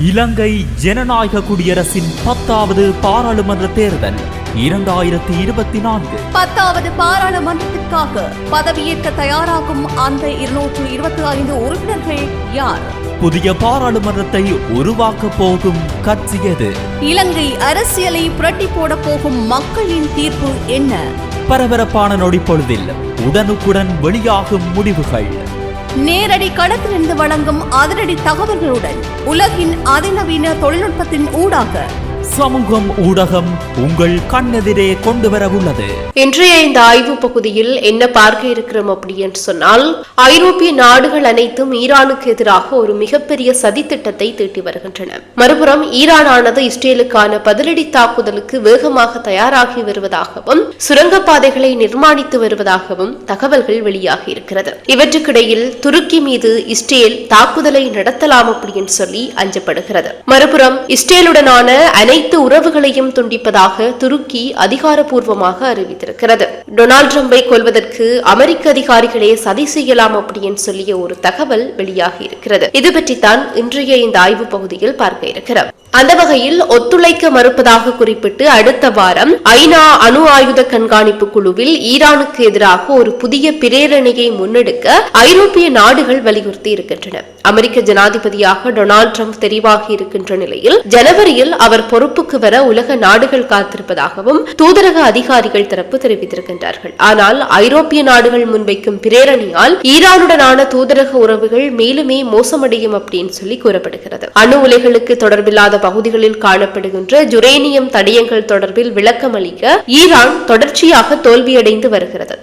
இலங்கை ஜனநாயக குடியரசின் பத்தாவது பாராளுமன்ற தேர்தல் இரண்டாயிரத்தி இருபத்தி நான்கு. பத்தாவது பாராளுமன்றத்திற்காக பதவியேற்க தயாராகும் அந்த இருநூற்று இருபத்தி ஐந்து உறுப்பினர்கள் யார்? புதிய பாராளுமன்றத்தை உருவாக்கப் போகும் கட்சி எது? இலங்கை அரசியலை புரட்டி போட போகும் மக்களின் தீர்ப்பு என்ன? பரபரப்பான நொடிப்பொழுதில் உடனுக்குடன் வெளியாகும் முடிவுகள். நேரடி களத்திலிருந்து வழங்கும் அதிரடி தகவல்களுடன் உலகின் அதிநவீன தொழில்நுட்பத்தின் ஊடாக சமூகம் ஊடகம் உங்கள் கண்ணெதிரே கொண்டு வர உள்ளது இன்றைய இந்த ஆய்வு பகுதியில் என்ன பார்க்க இருக்கிறோம் அப்படின்னு சொன்னால் ஐரோப்பிய நாடுகள் அனைத்தும் ஈரானுக்கு எதிராக ஒரு மிகப்பெரிய சதித்திட்டத்தை தீட்டி வருகின்றன. மறுபுறம் ஈரானானது இஸ்ரேலுக்கான பதிலடி தாக்குதலுக்கு வேகமாக தயாராகி வருவதாகவும் சுரங்கப்பாதைகளை நிர்மாணித்து வருவதாகவும் தகவல்கள் வெளியாகி இருக்கிறது. இவற்றுக்கிடையில் துருக்கி மீது இஸ்ரேல் தாக்குதலை நடத்தலாம் அப்படின்னு சொல்லி அஞ்சப்படுகிறது. மறுபுறம் இஸ்ரேலுடனான அனைத்து உறவுகளையும் துண்டிப்பதாக துருக்கி அதிகாரப்பூர்வமாக அறிவித்திருக்கிறது. டொனால்ட் ட்ரம்பை கொல்வதற்கு அமெரிக்க அதிகாரிகளே சதி செய்யலாம் அப்படின்னு சொல்லிய ஒரு தகவல் வெளியாகி இருக்கிறது. இது பற்றித்தான் இன்றைய இந்த ஆய்வு பகுதியில் பார்க்க இருக்கிறோம். அந்த வகையில் ஒத்துழைக்க மறுப்பதாக குறிப்பிட்டு அடுத்த வாரம் ஐநா அணு ஆயுத கண்காணிப்பு குழுவில் ஈரானுக்கு எதிராக ஒரு புதிய பிரேரணையை முன்னெடுக்க ஐரோப்பிய நாடுகள் வலியுறுத்தி இருக்கின்றன. அமெரிக்க ஜனாதிபதியாக டொனால்டு ட்ரம்ப் தெரிவாகி இருக்கின்ற நிலையில் ஜனவரியில் அவர் பொறுப்புக்கு வர உலக நாடுகள் காத்திருப்பதாகவும் தூதரக அதிகாரிகள் தரப்பு தெரிவித்திருக்கின்றார்கள். ஆனால் ஐரோப்பிய நாடுகள் முன்வைக்கும் பிரேரணையால் ஈரானுடனான தூதரக உறவுகள் மேலுமே மோசமடையும் அப்படின்னு சொல்லி கூறப்படுகிறது. அணு உலைகளுக்கு தொடர்பில்லாத பகுதிகளில் காணப்படுகின்ற ஜுரேனியம் தடயங்கள் தொடர்பில் விளக்கம் அளிக்க ஈரான் தொடர்ச்சியாக தோல்வியடைந்து வருகிறது.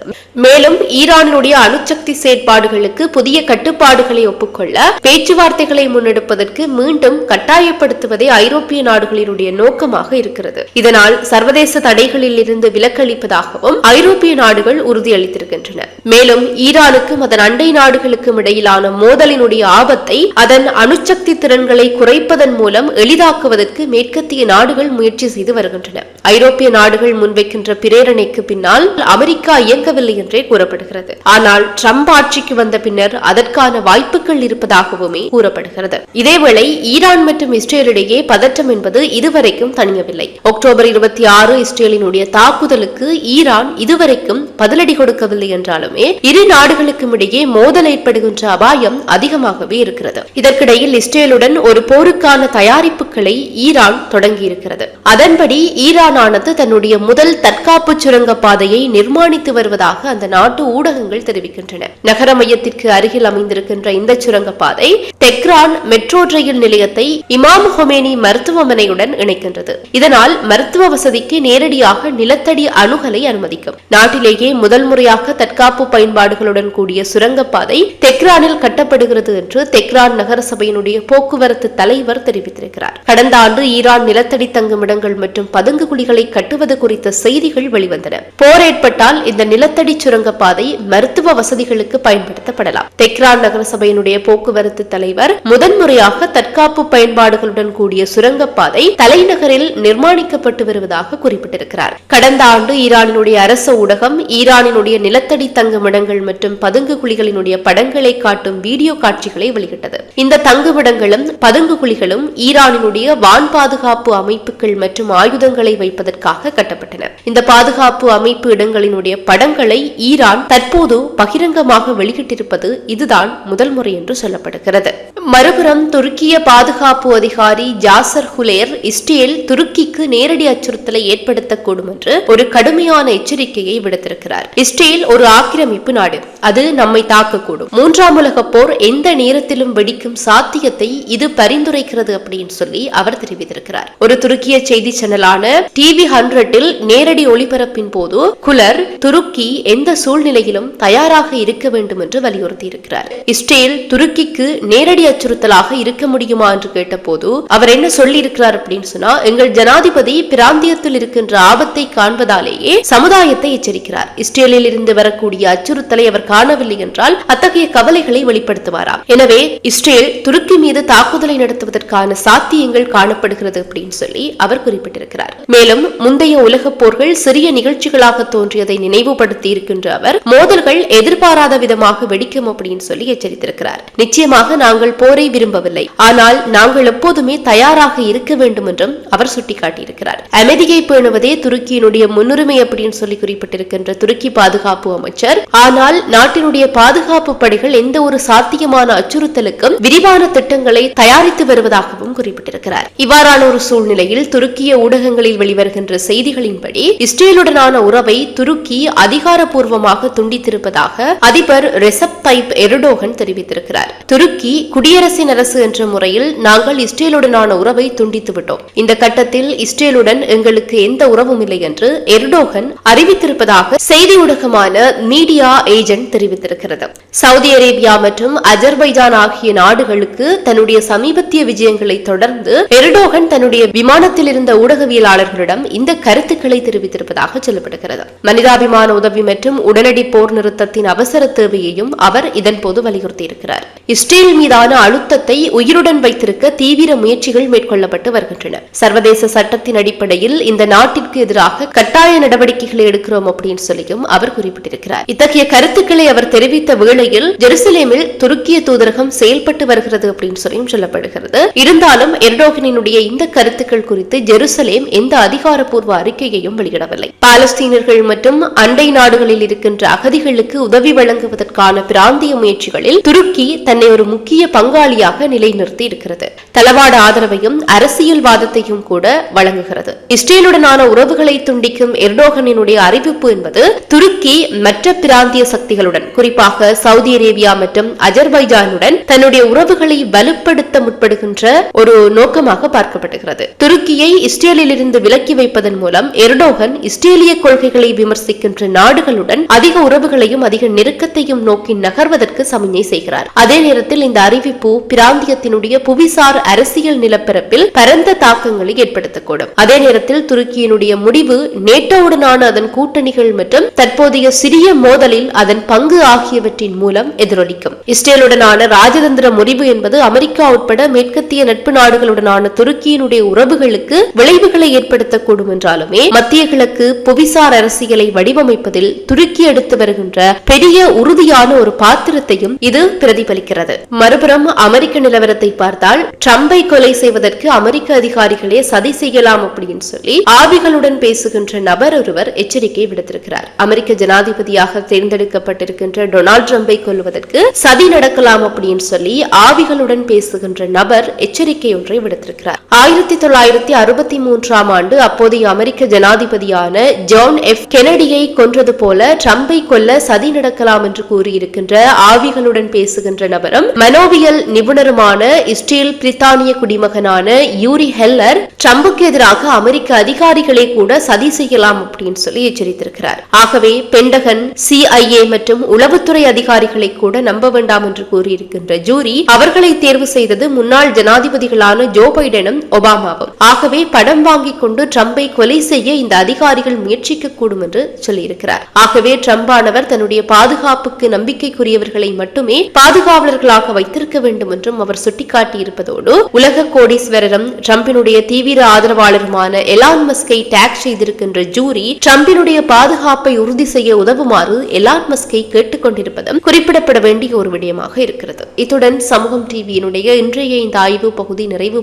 மேலும் ஈரானுடைய அணுசக்தி செயற்பாடுகளுக்கு புதிய கட்டுப்பாடுகளை ஒப்புக்கொள்ள பேச்சுவார்த்தைகளை முன்னெடுப்பதற்கு மீண்டும் கட்டாயப்படுத்துவதே ஐரோப்பிய நாடுகளினுடைய நோக்கமாக இருக்கிறது. இதனால் சர்வதேச தடைகளில் இருந்து விலக்களிப்பதாகவும் ஐரோப்பிய நாடுகள் உறுதியளித்திருக்கின்றன. மேலும் ஈரானுக்கும் அதன் அண்டை நாடுகளுக்கும் இடையிலான மோதலினுடைய ஆபத்தை அதன் அணுசக்தி திறன்களை குறைப்பதன் மூலம் எளிதாக உருவாக்குவதற்கு மேற்கத்திய நாடுகள் முயற்சி செய்து வருகின்றன. ஐரோப்பிய நாடுகள் முன்வைக்கின்ற பிரேரணைக்கு பின்னால் அமெரிக்கா இயங்கவில்லை என்றே கூறப்படுகிறது. ஆனால் ட்ரம்ப் ஆட்சிக்கு வந்த பின்னர் அதற்கான வாய்ப்புகள் இருப்பதாகவுமே கூறப்படுகிறது. இதேவேளை ஈரான் மற்றும் இஸ்ரேலிடையே பதற்றம் என்பது இதுவரைக்கும் தணியவில்லை. அக்டோபர் இருபத்தி ஆறு இஸ்ரேலினுடைய தாக்குதலுக்கு ஈரான் இதுவரைக்கும் பதிலடி கொடுக்கவில்லை என்றாலுமே இரு நாடுகளுக்கும் இடையே மோதல் ஏற்படுகின்ற அபாயம் அதிகமாகவே இருக்கிறது. இதற்கிடையில் இஸ்ரேலுடன் ஒரு போருக்கான தயாரிப்பு போர்களை ஈரான் தொடங்கியிருக்கிறது. அதன்படி ஈரானானது தன்னுடைய முதல் தற்காப்பு சுரங்க பாதையை நிர்மாணித்து வருவதாக அந்த நாட்டு ஊடகங்கள் தெரிவிக்கின்றன. நகர மையத்திற்கு அருகில் அமைந்திருக்கின்ற இந்த சுரங்கப்பாதை டெக்ரான் மெட்ரோ ரயில் நிலையத்தை இமாம் ஹொமேனி மருத்துவமனையுடன் இணைக்கின்றது. இதனால் மருத்துவ வசதிக்கு நேரடியாக நிலத்தடி அணுகலை அனுமதிக்கும். நாட்டிலேயே முதல் முறையாக தற்காப்பு பயன்பாடுகளுடன் கூடிய சுரங்கப்பாதை டெக்ரானில் கட்டப்படுகிறது என்று டெக்ரான் நகரசபையினுடைய போக்குவரத்து தலைவர் தெரிவித்திருக்கிறார். கடந்த ஆண்டு ஈரான் நிலத்தடி தங்குமிடங்கள் மற்றும் பதுங்கு குழிகளை கட்டுவது குறித்த செய்திகள் வெளிவந்தன. போர் ஏற்பட்டால் இந்த நிலத்தடி சுரங்கப்பாதை மருத்துவ வசதிகளுக்கு பயன்படுத்தப்படலாம். தெக்ரான் நகரசபையினுடைய போக்குவரத்து தலைவர் முதன்முறையாக தற்காப்பு பயன்பாடுகளுடன் கூடிய சுரங்கப்பாதை தலைநகரில் நிர்மாணிக்கப்பட்டு வருவதாக குறிப்பிட்டிருக்கிறார். கடந்த ஆண்டு ஈரானினுடைய அரச ஊடகம் ஈரானினுடைய நிலத்தடி தங்குமிடங்கள் மற்றும் பதுங்கு குழிகளினுடைய படங்களை காட்டும் வீடியோ காட்சிகளை வெளியிட்டது. இந்த தங்குமிடங்களும் பதுங்கு குழிகளும் ஈரானினுடைய வான் பாதுகாப்பு அமைப்புகள் மற்றும் ஆயுதங்களை வைப்பதற்காக கட்டப்பட்டன. இந்த பாதுகாப்பு அமைப்பு இடங்களினுடைய படங்களை ஈரான் தற்போது பகிரங்கமாக வெளியிட்டிருப்பது இதுதான் முதல் முறை என்று சொல்லப்படுகிறது. மறுபுறம் துருக்கிய பாதுகாப்பு அதிகாரி ஜாசர் ஹுலேர் இஸ்ரேல் துருக்கிக்கு நேரடி அச்சுறுத்தலை ஏற்படுத்தக்கூடும் என்று ஒரு கடுமையான எச்சரிக்கையை விடுத்திருக்கிறார். இஸ்ரேல் ஒரு ஆக்கிரமிப்பு நாடு. அது நம்மை தாக்கக்கூடும். மூன்றாம் உலக போர் எந்த நேரத்திலும் வெடிக்கும் சாத்தியத்தை இது பரிந்துரைக்கிறது அப்படின்னு சொல்லி அவர் தெரிவித்திருக்கிறார். ஒரு துருக்கிய செய்தி சேனலான டிவி ஹண்ட்ரட்டில் நேரடி ஒளிபரப்பின் போது குலர் துருக்கி எந்த சூழ்நிலையிலும் தயாராக இருக்க வேண்டும் என்று வலியுறுத்தி இருக்கிறார் இஸ்ரேல் துருக்கிக்கு நேரடி அச்சுறுத்தலாக இருக்க முடியுமா என்று கேட்டபோது அவர் என்ன சொல்லி இருக்கிறார் அப்படின்னு சொன்னா எங்கள் ஜனாதிபதி பிராந்தியத்தில் இருக்கின்ற ஆபத்தை காண்பதாலேயே சமுதாயத்தை எச்சரிக்கிறார். இஸ்ரேலில் இருந்து வரக்கூடிய அச்சுறுத்தலை அவர் காணவில்லை என்றால் அத்தகைய கவலைகளை வெளிப்படுத்துவாராம் எனவே இஸ்ரேல் துருக்கி மீது தாக்குதலை நடத்துவதற்கான சாத்தியங்கள் சாத்தியங்கள் காணப்படுகிறது அப்படின்னு சொல்லி அவர் குறிப்பிட்டிருக்கிறார். மேலும் முந்தைய உலகப் போர்கள் சிறிய நிகழ்ச்சிகளாக தோன்றியதை நினைவுபடுத்தி இருக்கின்ற அவர் மோதல்கள் எதிர்பாராத விதமாக வெடிக்கும் அப்படின்னு சொல்லி எச்சரித்திருக்கிறார். நிச்சயமாக நாங்கள் போரை விரும்பவில்லை. ஆனால் நாங்கள் எப்போதுமே தயாராக இருக்க வேண்டும் என்றும் அவர் சுட்டிக்காட்டியிருக்கிறார். அமைதியை பேணுவதே துருக்கியினுடைய முன்னுரிமை அப்படின்னு சொல்லி குறிப்பிட்டிருக்கின்ற துருக்கி பாதுகாப்பு அமைச்சர். ஆனால் நாட்டினுடைய பாதுகாப்பு படைகள் எந்த ஒரு சாத்தியமான அச்சுறுத்தலுக்கும் விரிவான திட்டங்களை தயாரித்து வருவதாகவும் குறிப்பிட்டிருக்கிறார். இவ்வாறான ஒரு சூழ்நிலையில் துருக்கிய ஊடகங்களில் வெளிவருகின்ற செய்திகளின்படி இஸ்ரேலுடனான உறவை துருக்கி அதிகாரப்பூர்வமாக துண்டித்திருப்பதாக அதிபர் ரெசப் தைப் எருடோகன் தெரிவித்திருக்கிறார். துருக்கி குடியரசின் அரசு என்ற முறையில் நாங்கள் இஸ்ரேலுடனான உறவை துண்டித்துவிட்டோம். இந்த கட்டத்தில் இஸ்ரேலுடன் எங்களுக்கு எந்த உறவும் இல்லை என்று எர்டோகன் அறிவித்திருப்பதாக செய்தி ஊடகமான மீடியா ஏஜென்ட் தெரிவித்திருக்கிறது. சவுதி அரேபியா மற்றும் அஜர்பைஜான் ஆகிய நாடுகளுக்கு தன்னுடைய சமீபத்திய விஜயங்களை தொடர்ந்து எர்டோகன் தன்னுடைய விமானத்தில் இருந்த ஊடகவியலாளர்களிடம் இந்த கருத்துக்களை தெரிவித்திருப்பதாக சொல்லப்படுகிறது. மனிதாபிமான உதவி மற்றும் உடனடி போர் நிறுத்தத்தின் அவசர தேவையையும் அவர் இதன்போது வலியுறுத்தியிருக்கிறார். இஸ்ரேல் மீதான அழுத்தத்தை உயிருடன் வைத்திருக்க தீவிர முயற்சிகள் மேற்கொள்ளப்பட்டு வருகின்றன. சர்வதேச சட்டத்தின் அடிப்படையில் இந்த நாட்டிற்கு எதிராக கட்டாய நடவடிக்கைகளை எடுக்கிறோம் அப்படின்னு சொல்லியும் அவர் குறிப்பிட்டிருக்கிறார். இத்தகைய கருத்துக்களை அவர் தெரிவித்த வேளையில் ஜெருசலேமில் துருக்கிய தூதரகம் செயல்பட்டு வருகிறது அப்படின்னு சொல்லியும் சொல்லப்படுகிறது. இருந்தாலும் எர்டோகனினுடைய இந்த கருத்துக்கள் குறித்து ஜெருசலேம் எந்த அதிகாரப்பூர்வ அறிக்கையையும் வெளியிடவில்லை. பாலஸ்தீனர்கள் மற்றும் அண்டை நாடுகளில் இருக்கின்ற அகதிகளுக்கு உதவி வழங்குவதற்கான பிராந்திய முயற்சிகளில் துருக்கி தன்னை ஒரு முக்கிய பங்காளியாக நிலைநிறுத்தி இருக்கிறது. தளவாட ஆதரவையும் அரசியல்வாதத்தையும் கூட வழங்குகிறது. இஸ்ரேலுடனான உறவுகளை துண்டிக்கும் எர்டோகனினுடைய அறிவிப்பு என்பது துருக்கி மற்ற பிராந்திய சக்திகளுடன் குறிப்பாக சவுதி அரேபியா மற்றும் அஜர்பைஜானுடன் தன்னுடைய உறவுகளை வலுப்படுத்த முற்படுகின்ற ஒரு நோ நோக்கமாக பார்க்கப்படுகிறது. துருக்கியை இஸ்ரேலிலிருந்து விலக்கி வைப்பதன் மூலம் எர்டோகன் இஸ்ரேலிய கொள்கைகளை விமர்சிக்கின்ற நாடுகளுடன் அதிக உறவுகளையும் அதிக நெருக்கத்தையும் நோக்கி நகர்வதற்கு சமிஞ்சை செய்கிறார். அதே நேரத்தில் இந்த அறிவிப்பு பிராந்தியத்தினுடைய புவிசார் அரசியல் நிலப்பரப்பில் பரந்த தாக்கங்களை ஏற்படுத்தக்கூடும். அதே நேரத்தில் துருக்கியினுடைய முடிவு நேட்டோவுடனான அதன் கூட்டணிகள் மற்றும் தற்போதைய சிறிய மோதலில் அதன் பங்கு ஆகியவற்றின் மூலம் எதிரொலிக்கும். இஸ்ரேலுடனான ராஜதந்திர முடிவு என்பது அமெரிக்கா உட்பட மேற்கத்திய நட்பு நாடுகளுடன் நாடுகளுடனான துருக்கியினுடைய உறவுகளுக்கு விளைவுகளை ஏற்படுத்தக்கூடும் என்றாலுமே மத்திய கிழக்கு புவிசார் அரசியலை வடிவமைப்பதில் துருக்கி எடுத்து வருகின்ற பெரிய உறுதியான ஒரு பாத்திரத்தையும் இது பிரதிபலிக்கிறது. மறுபுறம் அமெரிக்க நிலவரத்தை பார்த்தால் ட்ரம்பை கொலை செய்வதற்கு அமெரிக்க அதிகாரிகளே சதி செய்யலாம் அப்படின்னு சொல்லி ஆவிகளுடன் பேசுகின்ற நபர் ஒருவர் எச்சரிக்கை விடுத்திருக்கிறார். அமெரிக்க ஜனாதிபதியாக தேர்ந்தெடுக்கப்பட்டிருக்கின்ற டொனால்டு ட்ரம்பை கொல்வதற்கு சதி நடக்கலாம் அப்படின்னு சொல்லி ஆவிகளுடன் பேசுகின்ற நபர் எச்சரிக்கை ஒன்றை விடுத்திருக்கிறார் ஆயிரத்தி தொள்ளாயிரத்தி அறுபத்தி மூன்றாம் ஆண்டு அப்போதைய அமெரிக்க ஜனாதிபதியான ஜான் எஃப். கெனடியை கொன்றது போல ட்ரம்பை கொல்ல சதி நடக்கலாம் என்று கூறியிருக்கின்ற ஆவிகளுடன் பேசுகின்ற நபரும் மனோவியல் நிபுணருமான இஸ்ரேல் பிரித்தானிய குடிமகனான யூரி ஹெல்லர் ட்ரம்புக்கு எதிராக அமெரிக்க அதிகாரிகளே கூட சதி செய்யலாம் அப்படின்னு சொல்லி எச்சரித்திருக்கிறார். ஆகவே பெண்டகன் சிஐஏ மற்றும் உளவுத்துறை அதிகாரிகளை கூட நம்ப வேண்டாம் என்று கூறியிருக்கின்ற ஜூரி அவர்களை தேர்வு செய்தது முன்னாள் ஜனாதிபதிகளான ஜோ பைடனும் ஒபாமாவும். ஆகவே படம் வாங்கிக் கொண்டு ட்ரம்பை கொலை செய்ய இந்த அதிகாரிகள் முயற்சிக்க கூடும் என்று சொல்லியிருக்கிறார். ஆகவே ட்ரம்பானவர் தன்னுடைய பாதுகாப்புக்கு நம்பிக்கைக்குரியவர்களை மட்டுமே பாதுகாவலர்களாக வைத்திருக்க வேண்டும் என்றும் அவர் சுட்டிக்காட்டியிருப்பதோடு உலக கோடீஸ்வரரும் ட்ரம்பினுடைய தீவிர ஆதரவாளருமான எலான் மஸ்கை டேக் செய்திருக்கின்ற ஜூரி ட்ரம்பினுடைய பாதுகாப்பை உறுதி செய்ய உதவுமாறு எலான் மஸ்கை கேட்டுக்கொண்டிருப்பதும் குறிப்பிடப்பட வேண்டிய ஒரு விடயமாக இருக்கிறது. இத்துடன் சமூகம் டிவியினுடைய இன்றைய இந்த ஆய்வு பகுதி நிறைவு